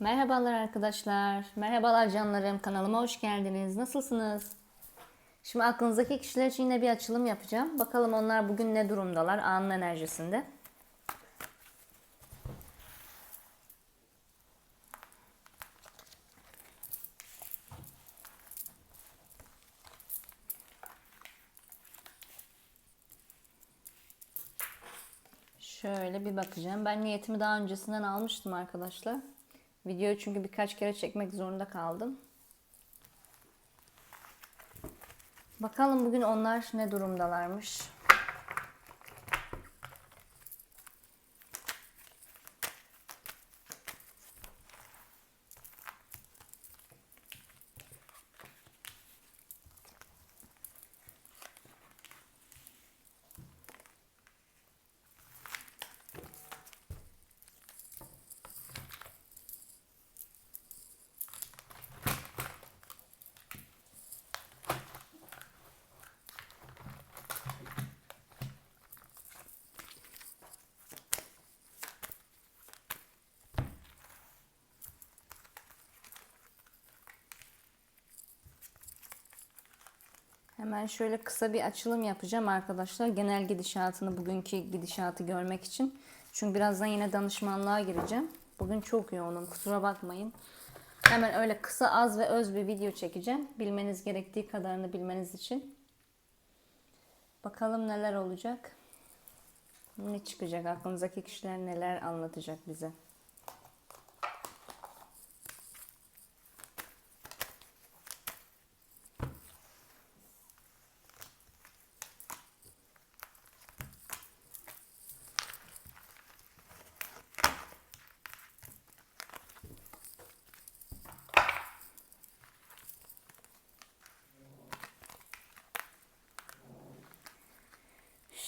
Merhabalar arkadaşlar. Merhabalar canlarım. Kanalıma hoş geldiniz. Nasılsınız? Şimdi aklınızdaki kişiler için yine bir açılım yapacağım. Bakalım onlar bugün ne durumdalar anın enerjisinde. Şöyle bir bakacağım. Ben niyetimi daha öncesinden almıştım arkadaşlar. Videoyu çünkü birkaç kere çekmek zorunda kaldım. Bakalım bugün onlar ne durumdalarmış. Hemen şöyle kısa bir açılım yapacağım arkadaşlar. Genel gidişatını, bugünkü gidişatı görmek için. Çünkü birazdan yine danışmanlığa gireceğim. Bugün çok yoğunum kusura bakmayın. Hemen öyle kısa az ve öz bir video çekeceğim. Bilmeniz gerektiği kadarını bilmeniz için. Bakalım neler olacak. Ne çıkacak? Aklınızdaki kişiler neler anlatacak bize?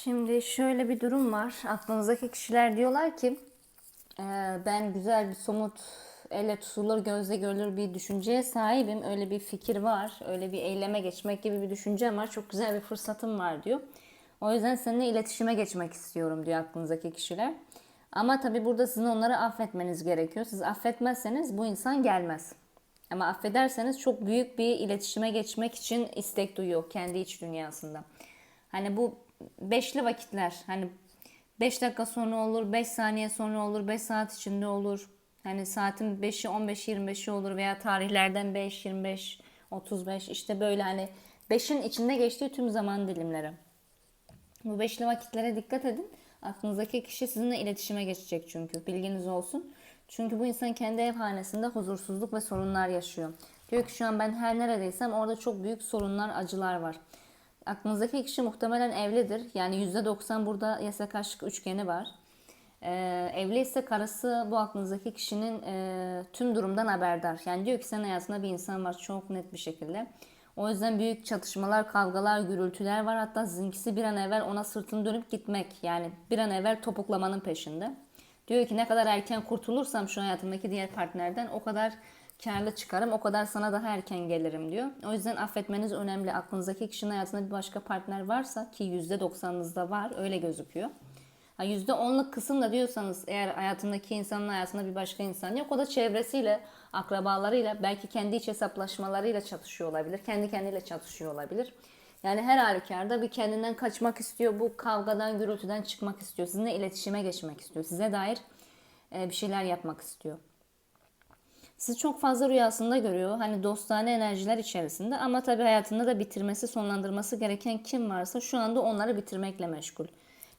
Şimdi şöyle bir durum var. Aklınızdaki kişiler diyorlar ki "Ee, ben güzel bir somut elle tutulur gözle görülür bir düşünceye sahibim. Öyle bir fikir var. Öyle bir eyleme geçmek gibi bir düşüncem var. Çok güzel bir fırsatım var diyor. O yüzden seninle iletişime geçmek istiyorum diyor aklınızdaki kişiler. Ama tabii burada sizin onları affetmeniz gerekiyor. Siz affetmezseniz bu insan gelmez. Ama affederseniz çok büyük bir iletişime geçmek için istek duyuyor kendi iç dünyasında. Hani bu beşli vakitler hani 5 dakika sonra olur, 5 saniye sonra olur, 5 saat içinde olur. Hani saatin 5'i 15 25'i olur veya tarihlerden 5 25 35 işte böyle hani 5'in içinde geçtiği tüm zaman dilimleri. Bu beşli vakitlere dikkat edin. Aklınızdaki kişi sizinle iletişime geçecek çünkü. Bilginiz olsun. Çünkü bu insan kendi ev hanesinde huzursuzluk ve sorunlar yaşıyor. Diyor ki şu an ben her neredeysem orada çok büyük sorunlar, acılar var. Aklınızdaki kişi muhtemelen evlidir. Yani %90 burada yasak aşk üçgeni var. Ee, evli karısı bu aklınızdaki kişinin e, tüm durumdan haberdar. Yani diyor ki senin hayatında bir insan var çok net bir şekilde. O yüzden büyük çatışmalar, kavgalar, gürültüler var. Hatta sizinkisi bir an evvel ona sırtını dönüp gitmek. Yani bir an evvel topuklamanın peşinde. Diyor ki ne kadar erken kurtulursam şu hayatımdaki diğer partnerden o kadar karlı çıkarım, o kadar sana daha erken gelirim diyor. O yüzden affetmeniz önemli. Aklınızdaki kişinin hayatında bir başka partner varsa ki %90'ınızda var, öyle gözüküyor. Ha %10'luk kısım diyorsanız eğer hayatındaki insanın hayatında bir başka insan yok o da çevresiyle, akrabalarıyla, belki kendi iç hesaplaşmalarıyla çatışıyor olabilir. Kendi kendiyle çatışıyor olabilir. Yani her halükarda bir kendinden kaçmak istiyor. Bu kavgadan, gürültüden çıkmak istiyor. Sizinle iletişime geçmek istiyor. Size dair e, bir şeyler yapmak istiyor. Sizi çok fazla rüyasında görüyor. Hani dostane enerjiler içerisinde ama tabii hayatında da bitirmesi, sonlandırması gereken kim varsa şu anda onları bitirmekle meşgul.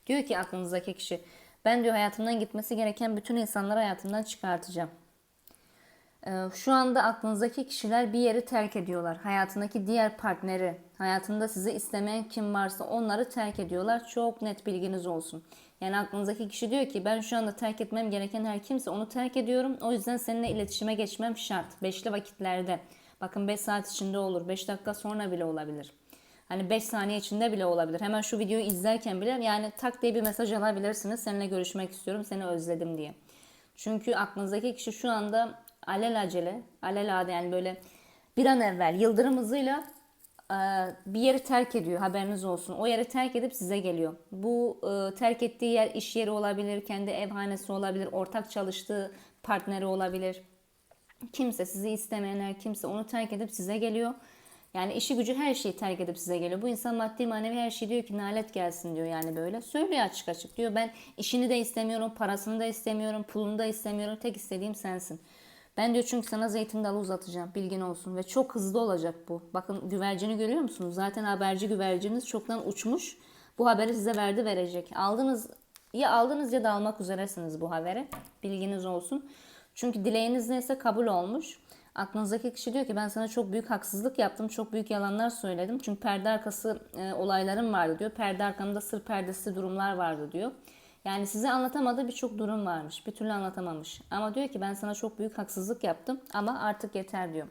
Diyor ki aklınızdaki kişi ben diyor hayatımdan gitmesi gereken bütün insanları hayatımdan çıkartacağım. Ee, Şu anda aklınızdaki kişiler bir yeri terk ediyorlar. Hayatındaki diğer partneri, hayatında sizi istemeyen kim varsa onları terk ediyorlar. Çok net bilginiz olsun. Yani aklınızdaki kişi diyor ki ben şu anda terk etmem gereken her kimse onu terk ediyorum. O yüzden seninle iletişime geçmem şart. Beşli vakitlerde. Bakın 5 saat içinde olur. 5 dakika sonra bile olabilir. Hani 5 saniye içinde bile olabilir. Hemen şu videoyu izlerken bile yani tak diye bir mesaj alabilirsiniz. Seninle görüşmek istiyorum, seni özledim diye. Çünkü aklınızdaki kişi şu anda alelacele, alelade yani böyle bir an evvel yıldırım hızıyla e, bir yeri terk ediyor haberiniz olsun. O yeri terk edip size geliyor. Bu e, terk ettiği yer iş yeri olabilir, kendi evhanesi olabilir, ortak çalıştığı partneri olabilir. Kimse sizi istemeyen her kimse onu terk edip size geliyor. Yani işi gücü her şeyi terk edip size geliyor. Bu insan maddi manevi her şey diyor ki nalet gelsin diyor yani böyle. Söylüyor açık açık diyor ben işini de istemiyorum, parasını da istemiyorum, pulunu da istemiyorum. Tek istediğim sensin. Ben diyor çünkü sana zeytin dalı uzatacağım bilgin olsun ve çok hızlı olacak bu. Bakın güvercini görüyor musunuz? Zaten haberci güverciniz çoktan uçmuş. Bu haberi size verdi verecek. Aldınız ya aldınız ya da almak üzeresiniz bu haberi. Bilginiz olsun. Çünkü dileğiniz neyse kabul olmuş. Aklınızdaki kişi diyor ki ben sana çok büyük haksızlık yaptım. Çok büyük yalanlar söyledim. Çünkü perde arkası e, olaylarım vardı diyor. Perde arkamda sır perdesi durumlar vardı diyor. Yani size anlatamadığı birçok durum varmış. Bir türlü anlatamamış. Ama diyor ki ben sana çok büyük haksızlık yaptım ama artık yeter diyor.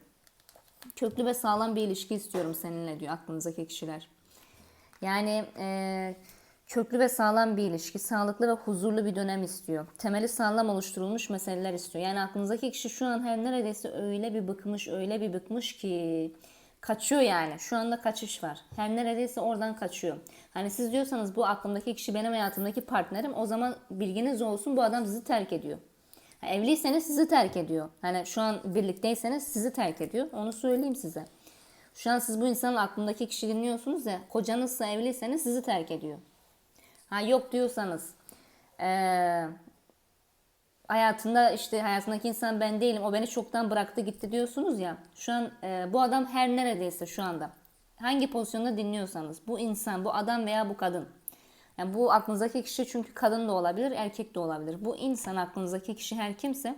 Köklü ve sağlam bir ilişki istiyorum seninle diyor aklınızdaki kişiler. Yani e, köklü ve sağlam bir ilişki, sağlıklı ve huzurlu bir dönem istiyor. Temeli sağlam oluşturulmuş meseleler istiyor. Yani aklınızdaki kişi şu an her neredeyse öyle bir bıkmış, öyle bir bıkmış ki kaçıyor yani. Şu anda kaçış var. Her neredeyse oradan kaçıyor. Hani siz diyorsanız bu aklımdaki kişi benim hayatımdaki partnerim o zaman bilginiz olsun bu adam sizi terk ediyor. Ha, Evliyseniz sizi terk ediyor. Hani şu an birlikteyseniz sizi terk ediyor. Onu söyleyeyim size. Şu an siz bu insanın aklındaki kişi dinliyorsunuz ya. Kocanızsa evliyseniz sizi terk ediyor. Ha yok diyorsanız eee, hayatında işte hayatındaki insan ben değilim o beni çoktan bıraktı gitti diyorsunuz ya. Şu an eee, bu adam her neredeyse şu anda hangi pozisyonda dinliyorsanız bu insan bu adam veya bu kadın yani bu aklınızdaki kişi çünkü kadın da olabilir erkek de olabilir. Bu insan aklınızdaki kişi her kimse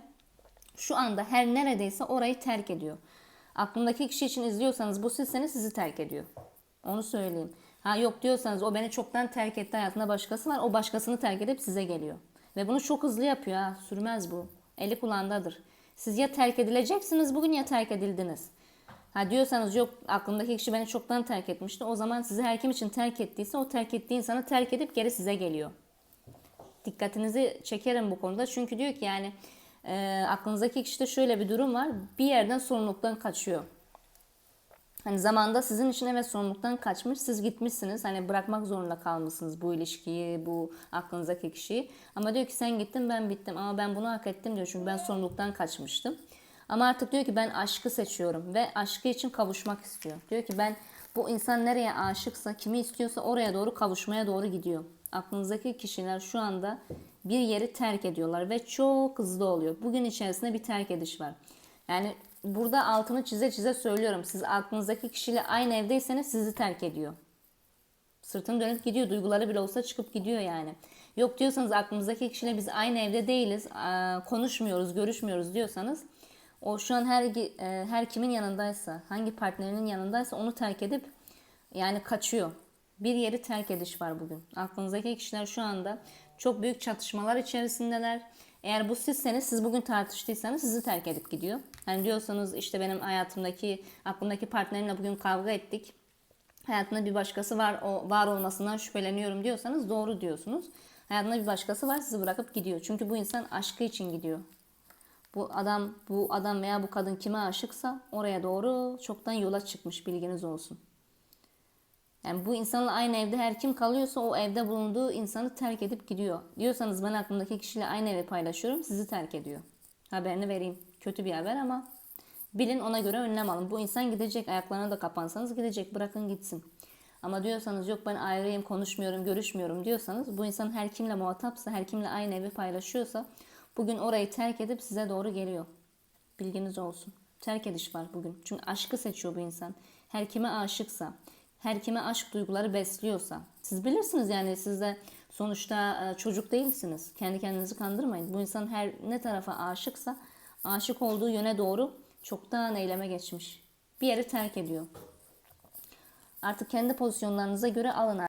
şu anda her neredeyse orayı terk ediyor. Aklındaki kişi için izliyorsanız bu sizseniz sizi terk ediyor. Onu söyleyeyim. Ha yok diyorsanız o beni çoktan terk etti hayatında başkası var. O başkasını terk edip size geliyor. Ve bunu çok hızlı yapıyor ha. Sürmez bu. Eli kulağındadır. Siz ya terk edileceksiniz bugün ya terk edildiniz. Ha diyorsanız yok aklımdaki kişi beni çoktan terk etmişti. O zaman sizi her kim için terk ettiyse o terk ettiği insanı terk edip geri size geliyor dikkatinizi çekerim bu konuda. Çünkü diyor ki yani e, aklınızdaki kişide şöyle bir durum var. Bir yerden sorumluluktan kaçıyor. Hani zamanda sizin için evet sorumluluktan kaçmış. Siz gitmişsiniz. Hani bırakmak zorunda kalmışsınız bu ilişkiyi, bu aklınızdaki kişiyi. Ama diyor ki sen gittin ben bittim. Ama ben bunu hak ettim diyor. Çünkü ben sorumluluktan kaçmıştım. Ama artık diyor ki ben aşkı seçiyorum ve aşkı için kavuşmak istiyor. Diyor ki ben bu insan nereye aşıksa, kimi istiyorsa oraya doğru kavuşmaya doğru gidiyor. Aklınızdaki kişiler şu anda bir yeri terk ediyorlar ve çok hızlı oluyor. Bugün içerisinde bir terk ediş var. Yani burada altını çize çize söylüyorum. Siz aklınızdaki kişiyle aynı evdeyseniz sizi terk ediyor. Sırtını dönüp gidiyor. Duyguları bile olsa çıkıp gidiyor yani. Yok diyorsanız aklımızdaki kişiyle biz aynı evde değiliz, konuşmuyoruz, görüşmüyoruz diyorsanız o şu an her e, her kimin yanındaysa, hangi partnerinin yanındaysa onu terk edip yani kaçıyor. Bir yeri terk ediş var bugün. Aklınızdaki kişiler şu anda çok büyük çatışmalar içerisindeler. Eğer bu sizseniz, siz bugün tartıştıysanız sizi terk edip gidiyor. Hani diyorsanız işte benim hayatımdaki, aklımdaki partnerimle bugün kavga ettik. Hayatında bir başkası var, o var olmasından şüpheleniyorum diyorsanız doğru diyorsunuz. Hayatında bir başkası var, sizi bırakıp gidiyor. Çünkü bu insan aşkı için gidiyor. Bu adam, bu adam veya bu kadın kime aşıksa oraya doğru çoktan yola çıkmış bilginiz olsun. Yani bu insanla aynı evde her kim kalıyorsa o evde bulunduğu insanı terk edip gidiyor. Diyorsanız ben aklımdaki kişiyle aynı evi paylaşıyorum sizi terk ediyor. Haberini vereyim. Kötü bir haber ama bilin ona göre önlem alın. Bu insan gidecek ayaklarına da kapansanız gidecek bırakın gitsin. Ama diyorsanız yok ben ayrıyım konuşmuyorum görüşmüyorum diyorsanız bu insan her kimle muhatapsa her kimle aynı evi paylaşıyorsa bugün orayı terk edip size doğru geliyor. Bilginiz olsun. Terk ediş var bugün. Çünkü aşkı seçiyor bu insan. Her kime aşıksa, her kime aşk duyguları besliyorsa. Siz bilirsiniz yani siz de sonuçta e, çocuk değilsiniz. Kendi kendinizi kandırmayın. Bu insan her ne tarafa aşıksa aşık olduğu yöne doğru çoktan eyleme geçmiş. Bir yeri terk ediyor. Artık kendi pozisyonlarınıza göre alın